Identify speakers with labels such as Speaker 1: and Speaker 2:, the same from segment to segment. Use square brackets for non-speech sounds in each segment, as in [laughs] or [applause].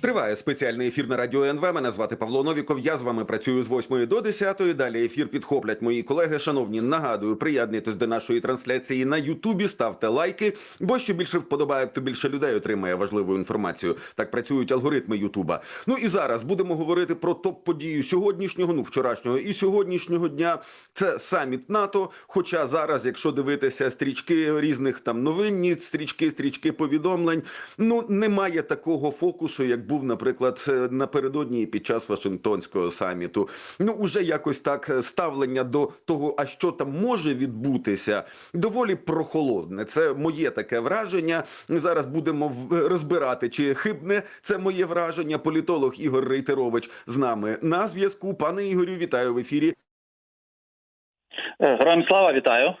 Speaker 1: Триває спеціальний ефір на радіо НВ. Мене звати Павло Новіков. Я з вами працюю з 8 до 10. Далі ефір підхоплять мої колеги. Шановні, нагадую, приєднуйтесь до нашої трансляції на Ютубі, ставте лайки, бо що більше вподобайок, то більше людей отримає важливу інформацію. Так працюють алгоритми Ютуба. Ну і зараз будемо говорити про топ-подію сьогоднішнього, ну вчорашнього і сьогоднішнього дня. Це саміт НАТО. Хоча зараз, якщо дивитися стрічки різних там новинні, стрічки, стрічки повідомлень, ну немає такого фокусу, як був, наприклад, е, напередодні під час Вашингтонського саміту. Ну, уже якось так е, ставлення до того, а що там може відбутися, доволі прохолодне. Це моє таке враження. Зараз будемо в- розбирати, чи хибне це моє враження. Політолог Ігор Рейтерович з нами на зв'язку. Пане Ігорю, вітаю в ефірі.
Speaker 2: Е, Героям слава, вітаю.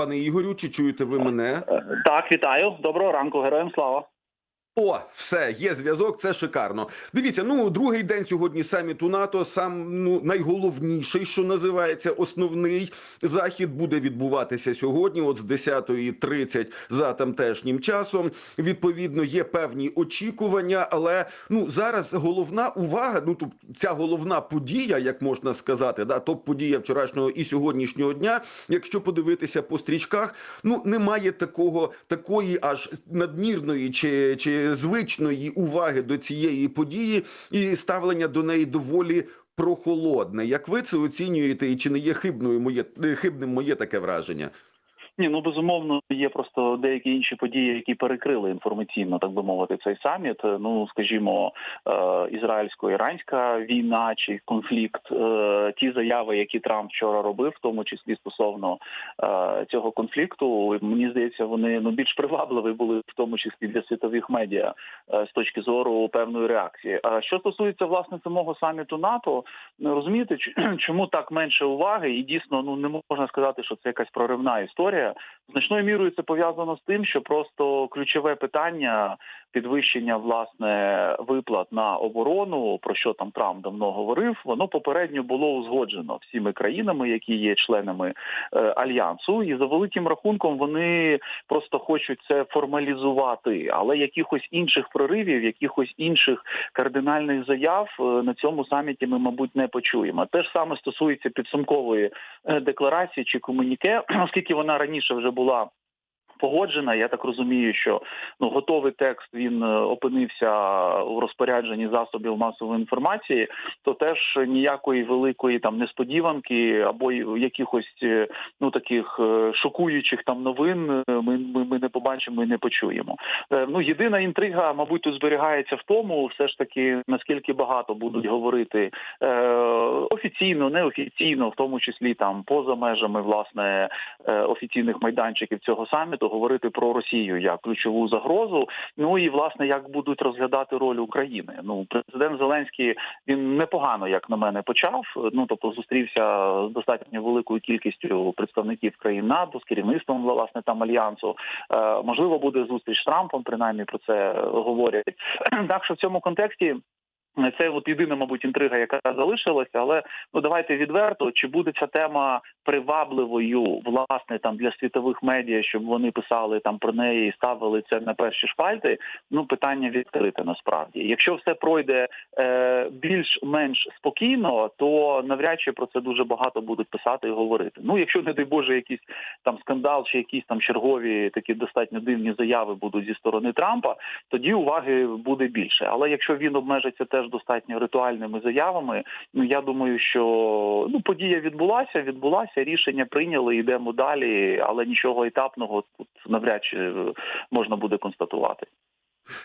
Speaker 1: Пане Ігорю, чи чуєте ви мене?
Speaker 2: Так, вітаю. Доброго ранку, героям слава.
Speaker 1: О, все, є зв'язок, це шикарно. Дивіться, ну другий день сьогодні саміту НАТО. Сам ну найголовніший, що називається, основний захід буде відбуватися сьогодні, от з 10.30 за тамтешнім часом. Відповідно, є певні очікування, але ну зараз головна увага. Ну тут ця головна подія, як можна сказати, да, топ подія вчорашнього і сьогоднішнього дня. Якщо подивитися по стрічках, ну немає такого такої аж надмірної чи, чи звичної уваги до цієї події, і ставлення до неї доволі прохолодне. Як ви це оцінюєте, і чи не є хибною моє хибним моє таке враження?
Speaker 2: Ні, ну безумовно, є просто деякі інші події, які перекрили інформаційно, так би мовити, цей саміт. Е, Ну, скажімо, е, ізраїльсько-іранська війна чи конфлікт, е, ті заяви, які Трамп вчора робив, в тому числі стосовно цього конфлікту, мені здається, вони ну більш привабливі були, в тому числі для світових медіа з точки зору певної реакції. А що стосується власне самого саміту НАТО, розумієте, [clears throat] чому так менше уваги, і дійсно ну не можна сказати, що це якась проривна історія. Значною мірою це пов'язано з тим, що просто ключове питання підвищення власне виплат на оборону, про що там Трамп давно говорив, воно попередньо було узгоджено всіми країнами, які є членами е, альянсу, і за великим рахунком вони просто хочуть це формалізувати, але якихось інших проривів, якихось інших кардинальних заяв е, на цьому саміті ми, мабуть, не почуємо. Те ж саме стосується підсумкової е, декларації чи комуніке, [clears throat] оскільки вона раніше вже була. Погоджена, я так розумію, що ну готовий текст він е, опинився у розпорядженні засобів масової інформації, то теж ніякої великої там несподіванки або якихось е, ну таких е, шокуючих там новин ми, ми, ми не побачимо і не почуємо. Ну єдина інтрига, мабуть, тут зберігається в тому, все ж таки наскільки багато будуть говорити е, офіційно, неофіційно, в тому числі там поза межами власне офіційних майданчиків цього саміту, говорити про Росію як ключову загрозу. Ну і власне як будуть розглядати роль України. Ну президент Зеленський він непогано, як на мене, почав. Ну тобто зустрівся з достатньо великою кількістю представників країн НАТО з керівництвом власне там альянсу. Е, можливо, буде зустріч з Трампом, принаймні про це говорять. [clears throat] Так що в цьому контексті. Це от єдина, мабуть, інтрига, яка залишилася, але ну давайте відверто, чи буде ця тема привабливою власне там для світових медіа, щоб вони писали там про неї і ставили це на перші шпальти. Ну питання відкрите насправді. Якщо все пройде е, більш-менш спокійно, то навряд чи про це дуже багато будуть писати і говорити. Ну якщо не дай Боже, якийсь там скандал чи якісь там чергові такі достатньо дивні заяви будуть зі сторони Трампа, тоді уваги буде більше. Але якщо він обмежиться теж достатньо ритуальними заявами, ну я думаю, що ну подія відбулася, відбулася, рішення прийняли, йдемо далі, але нічого етапного тут навряд чи е, можна буде констатувати.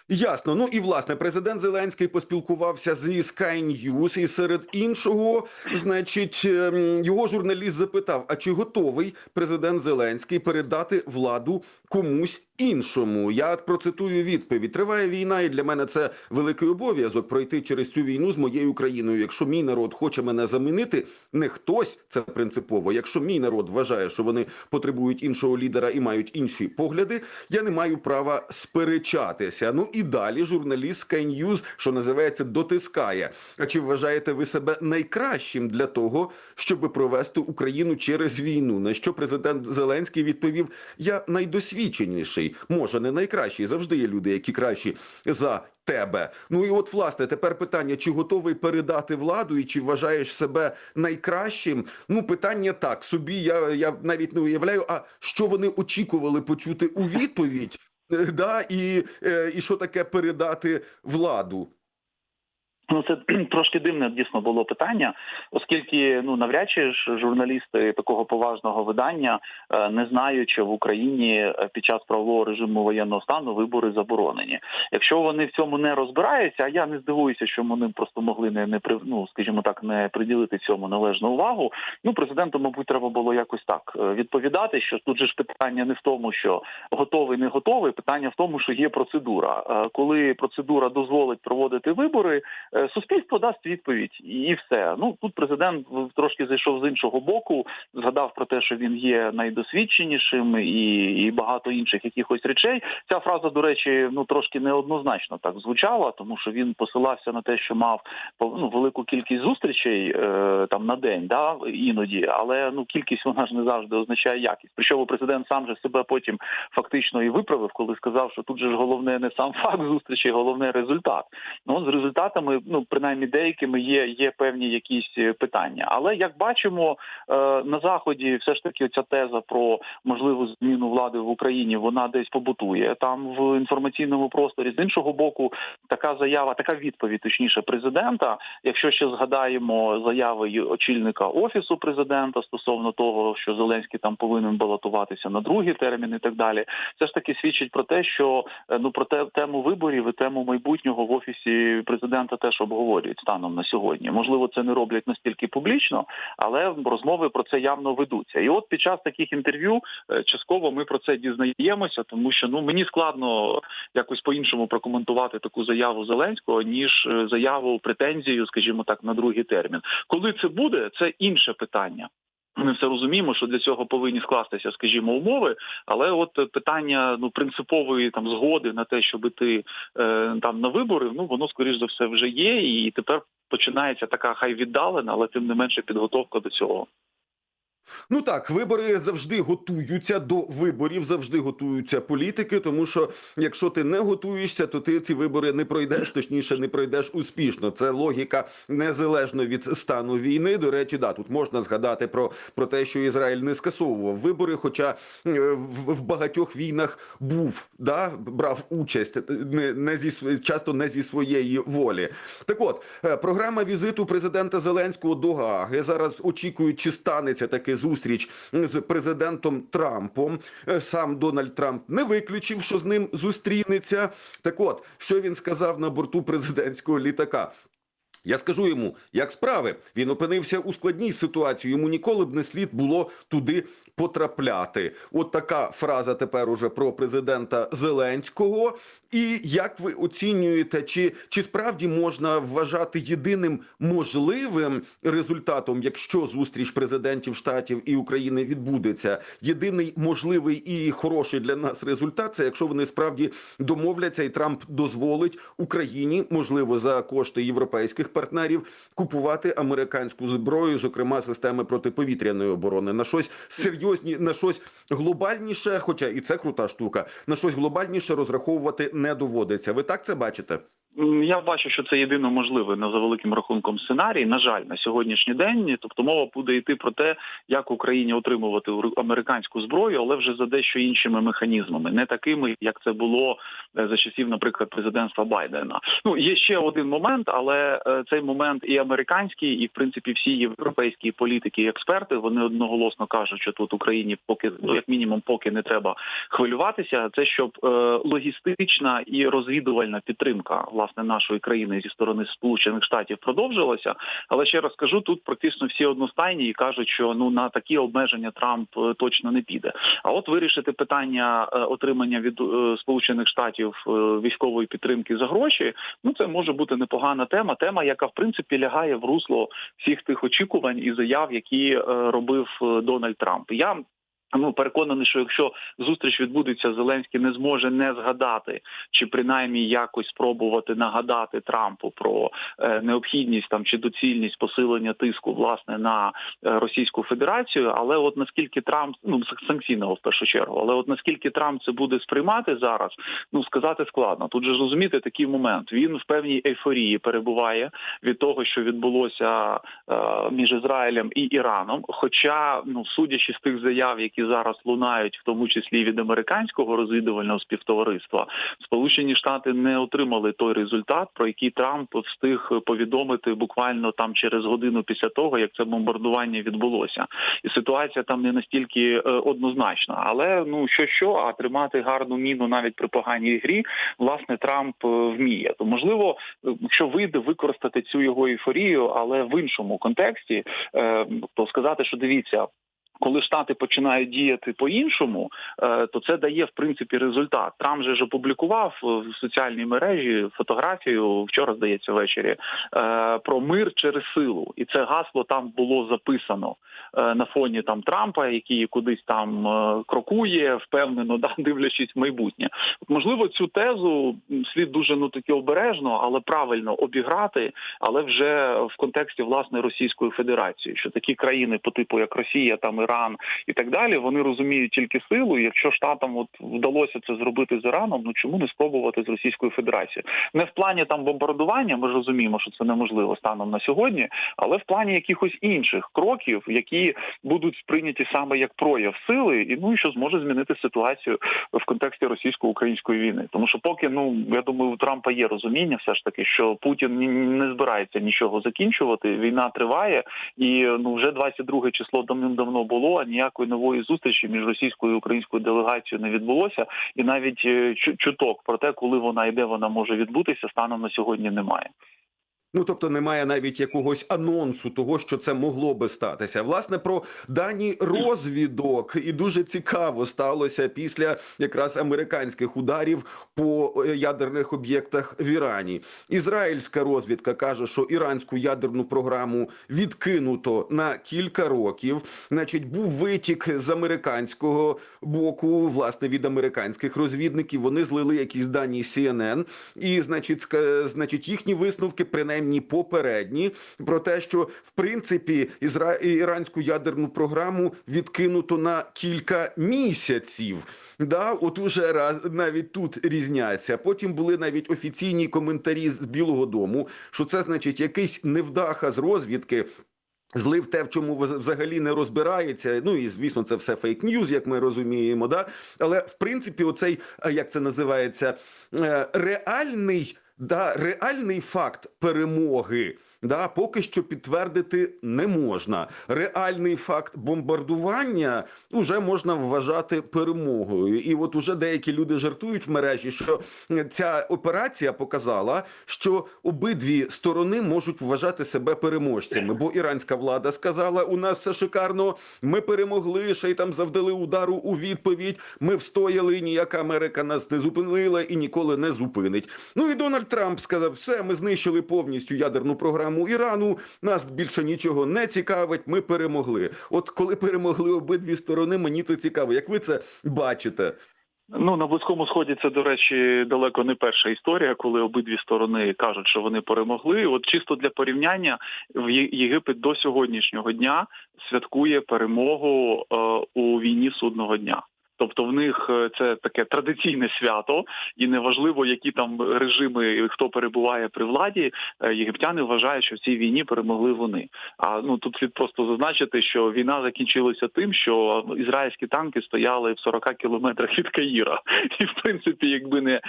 Speaker 1: Ясно. Ну і власне президент Зеленський поспілкувався зі Sky News, і серед іншого, значить, ем, його журналіст запитав: а чи готовий президент Зеленський передати владу комусь іншому. Я процитую відповідь: триває війна, і для мене це великий обов'язок пройти через цю війну з моєю країною. Якщо мій народ хоче мене замінити, не хтось це принципово. Якщо мій народ вважає, що вони потребують іншого лідера і мають інші погляди, я не маю права сперечатися. Ну і далі журналіст Sky News, що називається, дотискає. А чи вважаєте ви себе найкращим для того, щоб провести Україну через війну? На що президент Зеленський відповів: Я найдосвідченіший, може не найкращий. Завжди є люди, які кращі за тебе. Ну і от власне тепер питання: чи готовий передати владу, і чи вважаєш себе найкращим? Ну питання так собі. Я, я навіть не уявляю. А що вони очікували почути у відповідь? [laughs] Да, і, е, і що таке передати владу?
Speaker 2: Ну, це [clears throat] трошки дивне дійсно було питання, оскільки ну навряд чи ж журналісти такого поважного видання е, не знають, що в Україні е, під час правового режиму воєнного стану вибори заборонені. Якщо вони в цьому не розбираються, а я не здивуюся, що вони просто могли не не ну, скажімо так, не приділити цьому належну увагу. Ну президенту, мабуть, треба було якось так е, відповідати. Що тут же ж питання не в тому, що готовий, не готовий. Питання в тому, що є процедура. Коли процедура дозволить проводити вибори. Е, Суспільство дасть відповідь і все. Ну тут президент трошки зайшов з іншого боку, згадав про те, що він є найдосвідченішим і, і багато інших якихось речей. Ця фраза, до речі, ну трошки неоднозначно так звучала, тому що він посилався на те, що мав ну, велику кількість зустрічей е, там на день, да іноді, але ну кількість вона ж не завжди означає якість. Причому президент сам же себе потім фактично і виправив, коли сказав, що тут же ж головне не сам факт зустрічі, головне результат. Ну з результатами, ну принаймні деякими є, є певні якісь е, питання. Але як бачимо, е, на заході все ж таки ця теза про можливу зміну влади в Україні вона десь побутує там в інформаційному просторі. З іншого боку, така заява, така відповідь, точніше, президента. Якщо ще згадаємо заяви очільника офісу президента стосовно того, що Зеленський там повинен балотуватися на другий термін і так далі, це ж таки свідчить про те, що е, ну про те тему виборів і тему майбутнього в офісі президента теж обговорюють станом на сьогодні. Можливо, це не роблять настільки публічно, але розмови про це явно ведуться. І от під час таких інтерв'ю е, частково ми про це дізнаємося, тому що ну мені складно якось по-іншому прокоментувати таку заяву Зеленського, ніж е, заяву претензію, скажімо так, на другий термін. Коли це буде, це інше питання. Ми все розуміємо, що для цього повинні скластися, скажімо, умови. Але от питання ну принципової там згоди на те, щоб іти е, там на вибори, ну воно скоріш за все вже є, і тепер починається така хай віддалена, але тим не менше підготовка до цього.
Speaker 1: Ну так, вибори завжди готуються до виборів, завжди готуються політики. Тому що якщо ти не готуєшся, то ти ці вибори не пройдеш, точніше не пройдеш успішно. Це логіка незалежно від стану війни. До речі, да, тут можна згадати про, про те, що Ізраїль не скасовував вибори, хоча е, в, в багатьох війнах був, да, брав участь не, не зі часто не зі своєї волі. Так от е, програма візиту президента Зеленського до Гааги зараз очікують, чи станеться таки зустріч з президентом Трампом. Е, Сам Дональд Трамп не виключив, що з ним зустрінеться. Так от, що він сказав на борту президентського літака. Я скажу йому, як справи. Він опинився у складній ситуації. Йому ніколи б не слід було туди потрапляти. От така фраза тепер уже про президента Зеленського. І як ви оцінюєте, чи, чи справді можна вважати єдиним можливим результатом, якщо зустріч президентів штатів і України відбудеться? Єдиний можливий і хороший для нас результат це якщо вони справді домовляться, і Трамп дозволить Україні, можливо, за кошти європейських партнерів, купувати американську зброю, зокрема системи протиповітряної оборони, на щось серйозні, на щось глобальніше, хоча і це крута штука, на щось глобальніше розраховувати не доводиться. Ви так це бачите?
Speaker 2: Я бачу, що це єдино можливе на за великим рахунком сценарій. На жаль, на сьогоднішній день. Тобто мова буде йти про те, як Україні отримувати американську зброю, але вже за дещо іншими механізмами, не такими, як це було е, за часів, наприклад, президентства Байдена. Ну є ще один момент, але е, цей момент і американський, і в принципі всі європейські політики і експерти вони одноголосно кажуть, що тут Україні поки ну як мінімум, поки не треба хвилюватися. Це щоб е, логістична і розвідувальна підтримка власне нашої країни зі сторони Сполучених Штатів продовжилася. Але ще раз кажу, тут практично всі одностайні і кажуть, що ну на такі обмеження Трамп е, точно не піде. А от вирішити питання е, отримання від е, Сполучених Штатів військової підтримки за гроші, ну це може бути непогана тема. Тема, яка в принципі лягає в русло всіх тих очікувань і заяв, які робив Дональд Трамп. Я Ну, переконаний, що якщо зустріч відбудеться, Зеленський не зможе не згадати чи принаймні якось спробувати нагадати Трампу про е, необхідність там чи доцільність посилення тиску власне на е, Російську Федерацію. Але от наскільки Трамп ну санкційного в першу чергу, але от наскільки Трамп це буде сприймати зараз, ну сказати складно. Тут же ж розуміти такий момент. Він в певній ейфорії перебуває від того, що відбулося е, між Ізраїлем і Іраном. Хоча, ну судячи з тих заяв, які зараз лунають, в тому числі від американського розвідувального співтовариства, Сполучені Штати не отримали той результат, про який Трамп встиг повідомити буквально там через годину після того, як це бомбардування відбулося, і ситуація там не настільки е, однозначна. Але ну що що, а тримати гарну міну навіть при поганій грі, власне, Трамп е, вміє. То можливо, якщо вийде використати цю його ейфорію, але в іншому контексті, е, то сказати, що дивіться. Коли штати починають діяти по-іншому, е, то це дає в принципі результат. Трамп же ж опублікував в соціальній мережі фотографію вчора, здається, ввечері е, про мир через силу, і це гасло там було записано е, на фоні там Трампа, який кудись там крокує, впевнено, [laughs] да дивлячись в майбутнє. От, можливо, цю тезу слід дуже ну таки обережно, але правильно обіграти, але вже в контексті власне Російської Федерації, що такі країни по типу як Росія, там Іран і так далі, вони розуміють тільки силу. Якщо штатам от вдалося це зробити з Іраном, ну чому не спробувати з Російською Федерацією? Не в плані там бомбардування, ми ж розуміємо, що це неможливо станом на сьогодні, але в плані якихось інших кроків, які будуть сприйняті саме як прояв сили, і ну і що зможе змінити ситуацію в контексті російсько-української війни. Тому що, поки ну я думаю, у Трампа є розуміння, все ж таки, що Путін не збирається нічого закінчувати. Війна триває, і ну вже 22 число давним-давно було. А ніякої нової зустрічі між російською і українською делегацією не відбулося, і навіть е, чуток про те, коли вона і де вона може відбутися, станом на сьогодні немає.
Speaker 1: Ну тобто немає навіть якогось анонсу того, що це могло би статися. Власне про дані розвідок, і дуже цікаво сталося після якраз американських ударів по е, ядерних об'єктах в Ірані. Ізраїльська розвідка каже, що іранську ядерну програму відкинуто на кілька років. Значить, був витік з американського боку, власне, від американських розвідників. Вони злили якісь дані CNN, і значить, значить, їхні висновки принаймні попередні про те, що в принципі ізра... іранську ядерну програму відкинуто на кілька місяців. Да, от уже раз навіть тут різняться. Потім були навіть офіційні коментарі з Білого Дому, що це значить якийсь невдаха з розвідки. Злив те, в чому взагалі не розбирається. Ну і звісно, це все фейк-ньюз, як ми розуміємо. Да? Але в принципі, оцей як це називається, е, реальний. Да, реальний факт перемоги да, поки що підтвердити не можна. Реальний факт бомбардування вже можна вважати перемогою. І от уже деякі люди жартують в мережі, що ця операція показала, що обидві сторони можуть вважати себе переможцями. Бо іранська влада сказала: у нас все шикарно, ми перемогли, ще й там завдали удару у відповідь. Ми встояли, ніяка Америка нас не зупинила і ніколи не зупинить. Ну і Дональд Трамп сказав: все, ми знищили повністю ядерну програму Ірану. Нас більше нічого не цікавить. Ми перемогли. От коли перемогли обидві сторони, мені це цікаво. Як ви це бачите?
Speaker 2: Ну на близькому сході це до речі далеко не перша історія, коли обидві сторони кажуть, що вони перемогли. От чисто для порівняння, в Єгипет до сьогоднішнього дня святкує перемогу е, у війні судного дня. Тобто в них е, це таке традиційне свято, і неважливо, які там режими хто перебуває при владі. е, Єгиптяни вважають, що в цій війні перемогли вони. А ну тут слід просто зазначити, що війна закінчилася тим, що ізраїльські танки стояли в 40 кілометрах від Каїра, і в принципі, якби не е,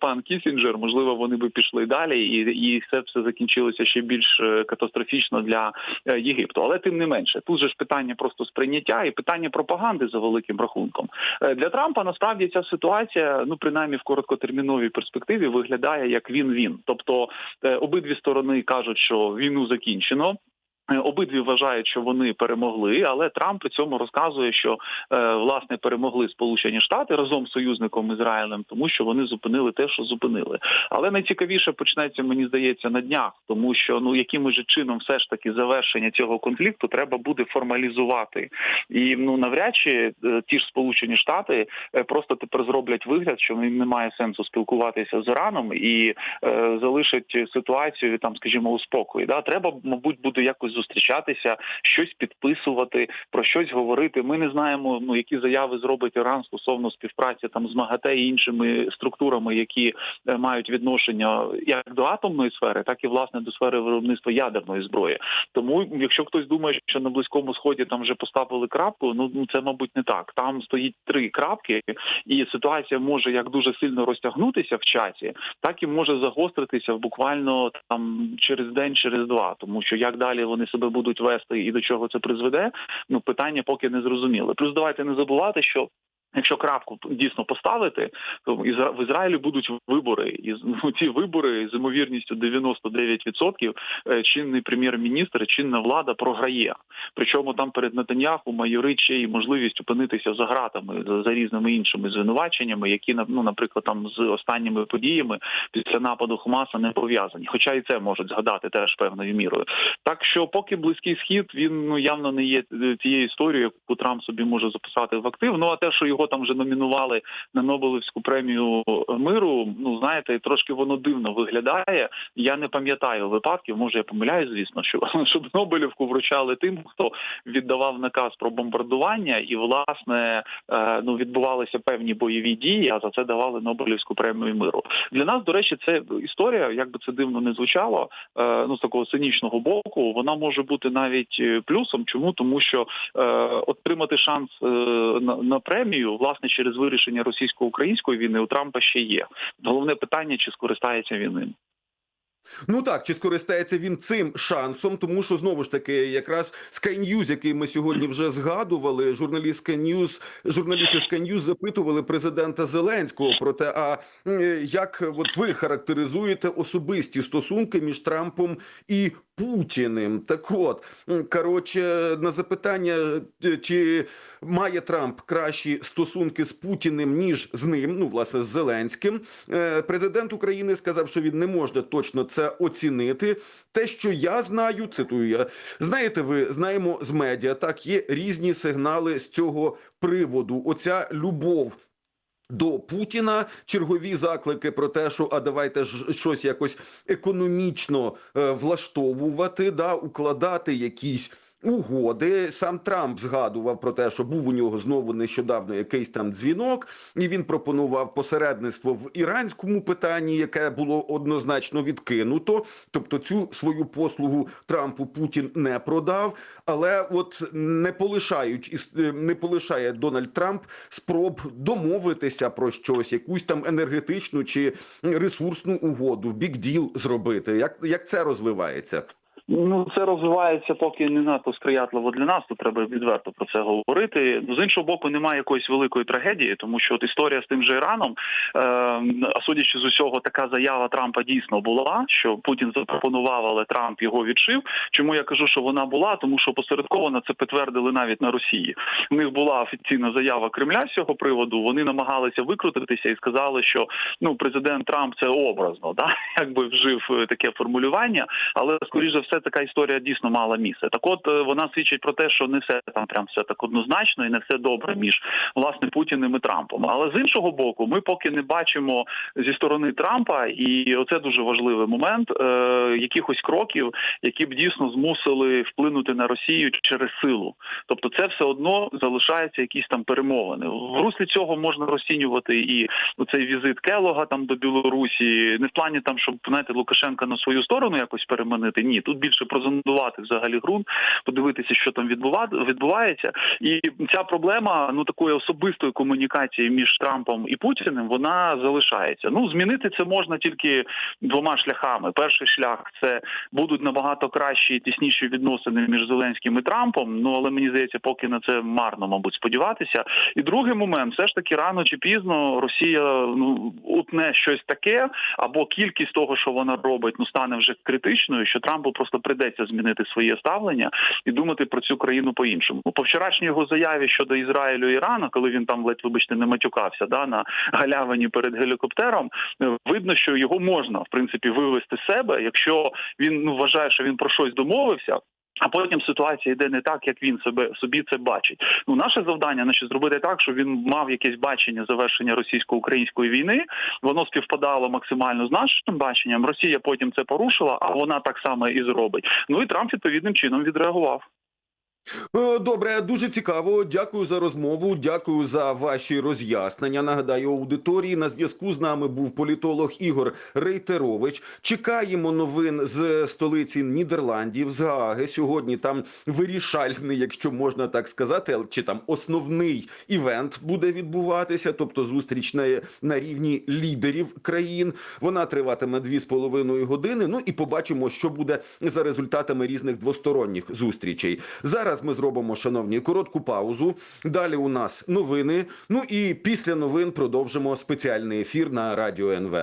Speaker 2: пан Кісінджер, можливо, вони би пішли далі, і, і це все закінчилося ще більш катастрофічно для Єгипту. Але тим не менше, тут же ж питання просто сприйняття і питання пропаганди за великим рахунком. Е, Для Трампа насправді ця ситуація, ну принаймні в короткотерміновій перспективі, виглядає як він-він. Тобто е, обидві сторони кажуть, що війну закінчено. Е, Обидві вважають, що вони перемогли, але Трамп при цьому розказує, що е, власне перемогли Сполучені Штати разом з союзником Ізраїлем, тому що вони зупинили те, що зупинили. Але найцікавіше почнеться, мені здається, на днях, тому що ну якимось чином, все ж таки, завершення цього конфлікту треба буде формалізувати. І ну навряд чи е, ті ж Сполучені Штати просто тепер зроблять вигляд, що їм немає сенсу спілкуватися з Іраном і е, залишать ситуацію там, скажімо, у спокої. Да, треба, мабуть, буде якось зустрічатися, щось підписувати, про щось говорити. Ми не знаємо, ну які заяви зробить Іран стосовно співпраці там з МАГАТЕ і іншими структурами, які е, мають відношення як до атомної сфери, так і власне до сфери виробництва ядерної зброї. Тому, якщо хтось думає, що на близькому сході там вже поставили крапку, ну ну, це мабуть не так. Там стоїть три крапки, і ситуація може як дуже сильно розтягнутися в часі, так і може загостритися буквально там через день, через два. Тому що як далі вони себе будуть вести і до чого це призведе, ну питання поки не зрозуміле. Плюс давайте не забувати, що. Якщо крапку дійсно поставити, то в Ізраїлі будуть вибори, і ну, ці вибори з ймовірністю 99% е, чинний прем'єр-міністр, чинна влада програє. Причому там перед Нетаньяху майорить ще й можливість опинитися за ґратами за, за різними іншими звинуваченнями, які ну, наприклад, там з останніми подіями після нападу Хмаса не пов'язані. Хоча і це можуть згадати теж певною мірою. Так що, поки близький схід він ну явно не є е, тією історією, яку Трамп собі може записати в актив. Ну а те, що його там вже номінували на Нобелівську премію миру, ну знаєте, трошки воно дивно виглядає. Я не пам'ятаю випадків, може я помиляюсь, звісно, що [laughs] щоб Нобелівку вручали тим, хто віддавав наказ про бомбардування, і власне е, ну відбувалися певні бойові дії, а за це давали Нобелівську премію миру. Для нас, до речі, це історія, як би це дивно не звучало, е, ну з такого цинічного боку, вона може бути навіть е, плюсом. Чому тому, що отримати шанс на премію власне через вирішення російсько-української війни у Трампа ще є. Головне питання, чи скористається він ним.
Speaker 1: Ну так, чи скористається він цим шансом, тому що знову ж таки, якраз Sky News, який ми сьогодні вже згадували, журналіст Sky News, журналісти Sky News запитували президента Зеленського про те, а як от ви характеризуєте особисті стосунки між Трампом і Путіним? Так от коротше, на запитання, е, чи має Трамп кращі стосунки з Путіним ніж з ним, ну власне з Зеленським, е, президент України сказав, що він не може точно це оцінити. Те, що я знаю, цитую я, знаєте, ви знаємо з медіа, так є різні сигнали з цього приводу. Оця любов. До Путіна. Чергові заклики про те, що а давайте ж щось якось економічно е, влаштовувати, да, укладати якісь угоди. Сам Трамп згадував про те, що був у нього знову нещодавно якийсь там дзвінок, і він пропонував посередництво в іранському питанні, яке було однозначно відкинуто. Тобто цю свою послугу Трампу Путін не продав, але от не полишають е, не полишає Дональд Трамп спроб домовитися про щось, якусь там енергетичну чи ресурсну угоду, бік-діл зробити. Як, як це розвивається?
Speaker 2: Ну це розвивається поки не надто сприятливо для нас. Тут треба відверто про це говорити. Ну, З іншого боку, немає якоїсь великої трагедії, тому що от історія з тим же Іраном, е, а судячи з усього, така заява Трампа дійсно була, що Путін запропонував, але Трамп його відшив. Чому я кажу, що вона була? Тому що посередковано це підтвердили навіть на Росії. У них була офіційна заява Кремля з цього приводу. Вони намагалися викрутитися і сказали, що ну президент Трамп це образно, да [laughs] якби вжив е, таке формулювання, але скоріш за все така історія дійсно мала місце. Так, от е, вона свідчить про те, що не все там прям все так однозначно і не все добре між власне Путіним і Трампом. Але з іншого боку, ми поки не бачимо зі сторони Трампа, і оце дуже важливий момент е, якихось кроків, які б дійсно змусили вплинути на Росію через силу. Тобто, це все одно залишаються якісь там перемовини. В руслі цього можна розцінювати і цей візит Келога там до Білорусі, не в плані там, щоб знаєте, Лукашенка на свою сторону якось переманити. Ні, тут більше прозондувати взагалі ґрунт, подивитися, що там відбува... відбувається. І ця проблема ну такої особистої комунікації між Трампом і Путіним вона залишається. Ну змінити це можна тільки двома шляхами. Перший шлях це будуть набагато кращі і тісніші відносини між Зеленським і Трампом. Ну але мені здається, поки на це марно, мабуть, сподіватися. І другий момент, все ж таки рано чи пізно Росія ну утне щось таке, або кількість того, що вона робить, ну стане вже критичною, що Трампу просто придеться змінити своє ставлення і думати про цю країну по-іншому. Ну, По вчорашній його заяві щодо Ізраїлю і Ірану, коли він там ледь вибачте не матюкався, да на галявині перед гелікоптером, е, видно, що його можна в принципі вивести з себе, якщо він ну вважає, що він про щось домовився. А потім ситуація йде не так, як він себе собі це бачить. Ну наше завдання значить, зробити так, щоб він мав якесь бачення завершення російсько-української війни. Воно співпадало максимально з нашим баченням. Росія потім це порушила, а вона так само і зробить. Ну і Трамп відповідним чином відреагував.
Speaker 1: Е, Добре, дуже цікаво. Дякую за розмову. Дякую за ваші роз'яснення. Нагадаю, аудиторії на зв'язку з нами був політолог Ігор Рейтерович. Чекаємо новин з столиці Нідерландів з Гааги. Сьогодні там вирішальний, якщо можна так сказати, чи там основний івент буде відбуватися, тобто зустріч на, на рівні лідерів країн. Вона триватиме дві з половиною години. Ну і побачимо, що буде за результатами різних двосторонніх зустрічей. Зараз ми зробимо, шановні, коротку паузу. Далі у нас новини. Ну і після новин продовжимо спеціальний ефір на радіо НВ.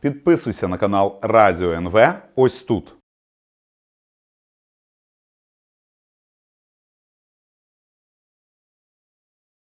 Speaker 3: Підписуйся на канал Радіо НВ ось тут.